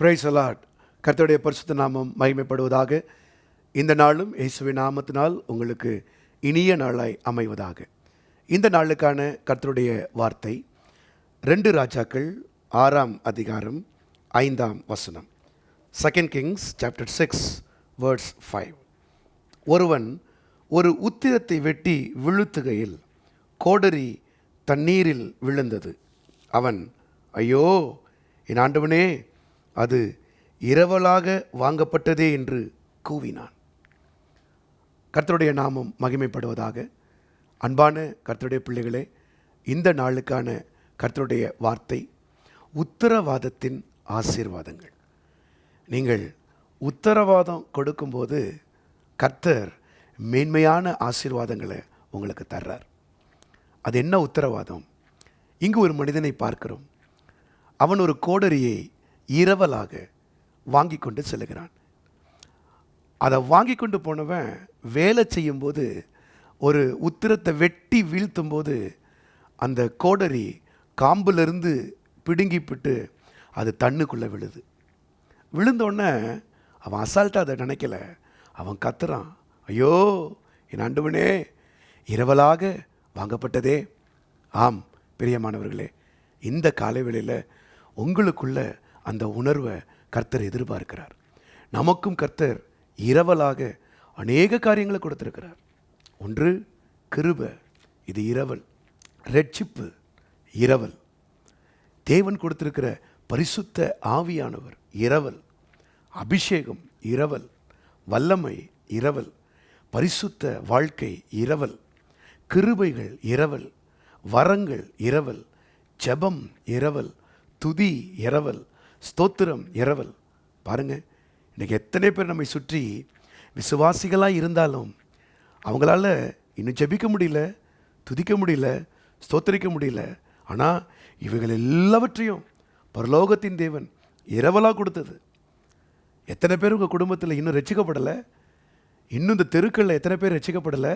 Price allot கர்த்தருடைய பரிசுத்த நாமம் மகிமைப்படுவதாக. இந்த நாளும் இயேசுவின் நாமத்தினால் உங்களுக்கு இனிய நாளாய் அமைவதாக. இந்த நாளுக்கான கர்த்தருடைய வார்த்தை ரெண்டு ராஜாக்கள் ஆறாம் அதிகாரம் ஐந்தாம் வசனம். Second Kings chapter six words five ஒருவன் ஒரு உத்திரத்தை வெட்டி விழுத்துகையில் கோடரி தண்ணீரில் விழுந்தது. அவன் ஐயோ என் ஆண்டவனே அது இரவலாக வாங்கப்பட்டதே என்று கூவினான். கர்த்தருடைய நாமம் மகிமைப்படுவதாக. அன்பான கர்த்தருடைய பிள்ளைகளே இந்த நாளுக்கான கர்த்தருடைய வார்த்தை உத்தரவாதத்தின் ஆசீர்வாதங்கள். நீங்கள் உத்தரவாதம் கொடுக்கும்போது கர்த்தர் மேன்மையான ஆசீர்வாதங்களை உங்களுக்கு தர்றார். அது என்ன உத்தரவாதம்? இங்கு ஒரு மனிதனை பார்க்கிறோம். அவன் ஒரு கோடரியை இரவலாக வாங்கி கொண்டு செல்லுகிறான். அதை வாங்கி கொண்டு போனவன் வேலை செய்யும்போது ஒரு உத்திரத்தை வெட்டி வீழ்த்தும்போது அந்த கோடரி காம்பிலிருந்து பிடுங்கிப்பிட்டு அது தண்ணுக்குள்ளே விழுது. விழுந்தோடனே அவன் அசால்ட்டாக அதை நினைக்கல. அவன் கத்துறான் ஐயோ என் ஆண்டவனே இரவலாக வாங்கப்பட்டதே. ஆம் பிரியமானவர்களே இந்த காலை வேளையில் உங்களுக்குள்ள அந்த உணர்வை கர்த்தர் எதிர்பார்க்கிறார். நமக்கும் கர்த்தர் இரவலாக அநேக காரியங்களை கொடுத்துருக்கிறார். ஒன்று கிருப. இது இரவல். ரட்சிப்பு இரவல். தேவன் கொடுத்திருக்கிற பரிசுத்த ஆவியானவர் இரவல். அபிஷேகம் இரவல். வல்லமை இரவல். பரிசுத்த வாழ்க்கை இரவல். கிருபைகள் இரவல். வரங்கள் இரவல். ஜெபம் இரவல். துதி இரவல். ஸ்தோத்திரம் இரவல். பாருங்க இன்றைக்கி எத்தனை பேர் நம்மை சுற்றி விசுவாசிகளாக இருந்தாலும் அவங்களால இன்னும் ஜெபிக்க முடியல துதிக்க முடியல ஸ்தோத்தரிக்க முடியல. ஆனால் இவைகள் எல்லாவற்றையும் பரலோகத்தின் தேவன் இரவலாக கொடுத்தது. எத்தனை பேர் உங்கள் குடும்பத்தில் இன்னும் ரட்சிக்கப்படலை இன்னும் இந்த தெருக்களில் எத்தனை பேர் ரசிக்கப்படலை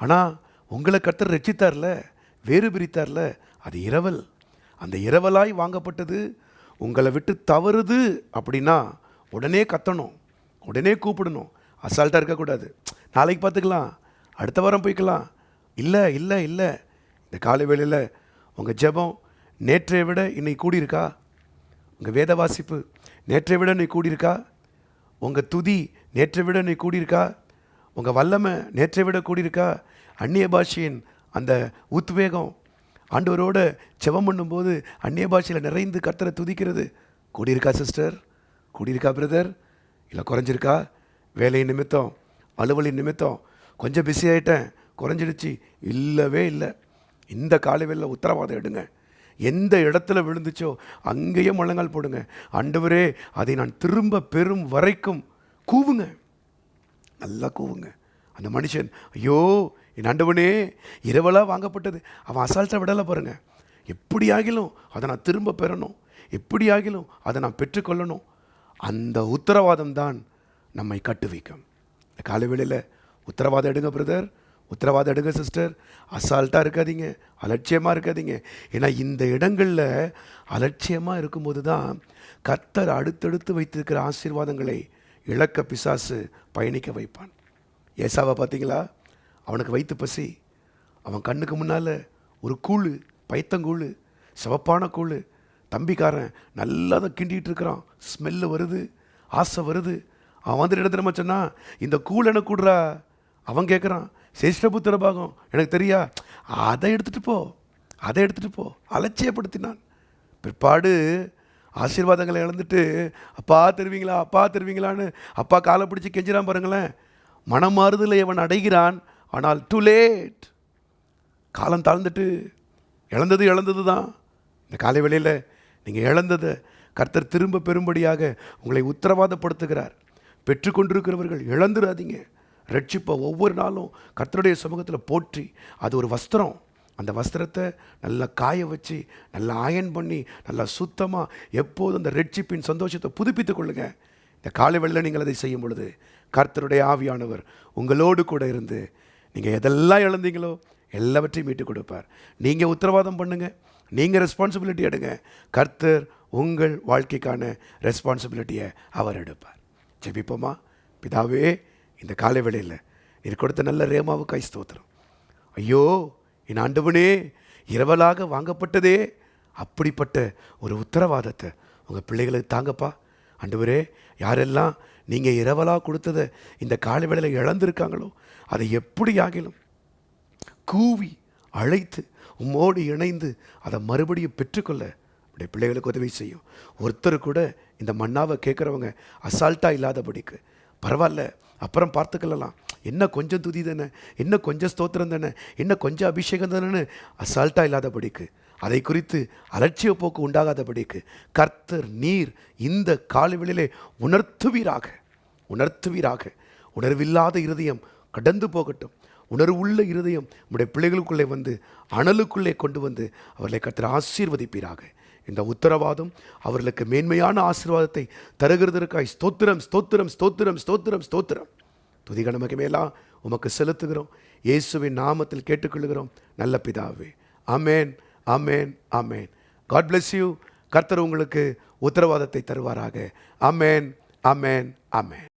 ஆனால் உங்களை கத்தர் ரசித்தார்ல வேறு பிரித்தார்ல அது இரவல். அந்த இரவலாய் வாங்கப்பட்டது உங்களை விட்டு தவறுது அப்படின்னா உடனே கத்தணும். உடனே கூப்பிடணும். அசால்ட்டாக இருக்கக்கூடாது. நாளைக்கு பார்த்துக்கலாம். அடுத்த வாரம் போய்க்கலாம். இல்லை இல்லை இல்லை. இந்த காலை வேளையில் உங்கள் ஜெபம் நேற்றைய விட இன்னைக்கு கூடியிருக்கா? உங்கள் வேத வாசிப்பு நேற்றை விட இன்னைக்கு கூடியிருக்கா? உங்கள் துதி நேற்றை விட நீ கூடியிருக்கா? உங்கள் வல்லமை நேற்றை விட கூடியிருக்கா? அந்நிய பாஷையின் அந்த உத்வேகம் ஆண்டவரோட செவம் பண்ணும்போது அந்நிய பாஷையில் நிறைந்து கர்த்தரை துதிக்கிறது. கூடியிருக்கா சிஸ்டர்? கூடியிருக்கா பிரதர்? இல்லை குறைஞ்சிருக்கா? வேலை நிமித்தம் அலுவலின் நிமித்தம் கொஞ்சம் பிஸி ஆகிட்டேன் குறைஞ்சிடுச்சு. இல்லவே இல்லை. இந்த காலை உத்தரவாதம் எடுங்க. எந்த இடத்துல விழுந்துச்சோ அங்கேயே முழங்கால் போடுங்க. ஆண்டவரே அதை நான் திரும்ப பெறும் வரைக்கும் கூவுங்க. நல்லா கூவுங்க. அந்த மனுஷன் ஐயோ என் ஆண்டவனே இரவலாக வாங்கப்பட்டது. அவன் அசால்ட்டாக விடலை பாருங்கள் எப்படி ஆகிலும் அதை நான் திரும்ப பெறணும். எப்படி ஆகிலும் அதை நான் பெற்றுக்கொள்ளணும். அந்த உத்தரவாதம் தான் நம்மை கட்டுவிக்கும். இந்த காலை வேளையில் உத்தரவாதம் எடுங்க பிரதர். உத்தரவாதம் எடுங்க சிஸ்டர். அசால்ட்டாக இருக்காதீங்க. அலட்சியமாக இருக்காதீங்க. ஏன்னா இந்த இடங்களில் அலட்சியமாக இருக்கும்போது தான் கர்த்தர் அடுத்தடுத்து வைத்திருக்கிற ஆசீர்வாதங்களை இழக்க பிசாசு பயணிக்க வைப்பான். ஏசாவை பார்த்தீங்களா? அவனுக்கு வயிற்று பசி. அவன் கண்ணுக்கு முன்னால் ஒரு கூழ் பைத்தங்கூழ் சிவப்பான கூழ். தம்பிக்காரன் நல்லா தான் கிண்டிகிட்டு இருக்கிறான். ஸ்மெல்லு வருது ஆசை வருது. அவன் வந்துட்டு இடத்துல மச்சன்னா இந்த கூழ் எனக்கு கூடுறா. அவன் கேட்குறான் சேஷ்டபுத்திர பாகம் எனக்கு தெரியா. அதை எடுத்துகிட்டு போ அதை எடுத்துகிட்டு போ. அலட்சியப்படுத்தினான். பிற்பாடு ஆசீர்வாதங்களை இழந்துட்டு அப்பா தருவீங்களா? அப்பா தருவீங்களான்னு அப்பா காலை பிடிச்சி கெஞ்சிரான் பாருங்களேன். மனமாறுதலை அவன் அடைகிறான். ஆனால் டு லேட் காலம் தாழ்ந்துட்டு இழந்தது இழந்தது தான் இந்த காலை வேளையில் நீங்கள் இழந்ததை கர்த்தர் திரும்ப பெறும்படியாக உங்களை உத்தரவாதப்படுத்துகிறார். பெற்றுக்கொண்டிருக்கிறவர்கள் இழந்துடாதீங்க ரட்சிப்பை ஒவ்வொரு நாளும் கர்த்தருடைய சமூகத்தில் போற்றி அது ஒரு வஸ்திரம். அந்த வஸ்திரத்தை நல்லா காய வச்சு நல்லா அயன் பண்ணி நல்லா சுத்தமாக எப்போதும் அந்த ரட்சிப்பின் சந்தோஷத்தை புதுப்பித்துக் கொள்ளுங்க. இந்த காலை வெள்ள நீங்கள் அதை செய்யும் பொழுது கர்த்தருடைய ஆவியானவர் உங்களோடு கூட இருந்து நீங்கள் எதெல்லாம் இழந்தீங்களோ எல்லாவற்றையும் மீட்டு கொடுப்பார். நீங்கள் உத்தரவாதம் பண்ணுங்கள் நீங்கள் ரெஸ்பான்சிபிலிட்டி எடுங்க. கர்த்தர் உங்கள் வாழ்க்கைக்கான ரெஸ்பான்சிபிலிட்டியை அவர் எடுப்பார். ஜெபிப்போமா? பிதாவே இந்த காலை வேளையில் நீர் கொடுத்த நல்ல ரேமாவுக்காய் ஸ்தோத்திரம். ஐயோ என் ஆண்டவனே இரவலாக வாங்கப்பட்டதே. அப்படிப்பட்ட ஒரு உத்தரவாதத்தை உங்கள் பிள்ளைகளுக்கு தாங்கப்பா. ஆண்டவரே யாரெல்லாம் நீங்கள் இரவலாக கொடுத்ததை இந்த காலை வேளையில் இழந்திருக்காங்களோ? அதை எப்படி ஆகிலும் கூவி அழைத்து உம்மோடு இணைந்து அதை மறுபடியும் பெற்றுக்கொள்ள அப்படி பிள்ளைகளுக்கு உதவி செய்யும். ஒருத்தர் கூட இந்த மண்ணாவை கேட்குறவங்க அசால்ட்டாக இல்லாதபடிக்கு. பரவாயில்ல அப்புறம் பார்த்துக்கலாம் என்ன கொஞ்சம் துதி தானே? என்ன கொஞ்சம் ஸ்தோத்திரம் தானே? என்ன கொஞ்சம் அபிஷேகம் தானேன்னு அசால்ட்டாக இல்லாதபடிக்கு. அதை குறித்து அலட்சிய போக்கு உண்டாகாதபடிக்கு கர்த்தர் நீர் இந்த காலவெளியிலே உணர்த்துவீராக உணர்த்துவீராக. உணர்வில்லாத இருதயம் கடந்து போகட்டும். உணர்வுள்ள இருதயம் உடைய பிள்ளைகளுக்குள்ளே வந்து அனலுக்குள்ளே கொண்டு வந்து அவர்களை கர்த்தர் ஆசீர்வதிப்பீராக. இந்த உத்தரவாதம் அவர்களுக்கு மேன்மையான ஆசீர்வாதத்தை தருகிறதற்காய் ஸ்தோத்திரம் ஸ்தோத்திரம் ஸ்தோத்திரம் ஸ்தோத்திரம் ஸ்தோத்திரம். துதிக நமக்கு மேலா உமக்கு செலுத்துகிறோம். இயேசுவின் நாமத்தில் கேட்டுக்கொள்கிறோம் நல்ல பிதாவே. Amen amen amen God bless you கர்த்தர் உங்களுக்கு உத்தரவாதத்தை தருவாராக. அமேன் அமேன் அமேன்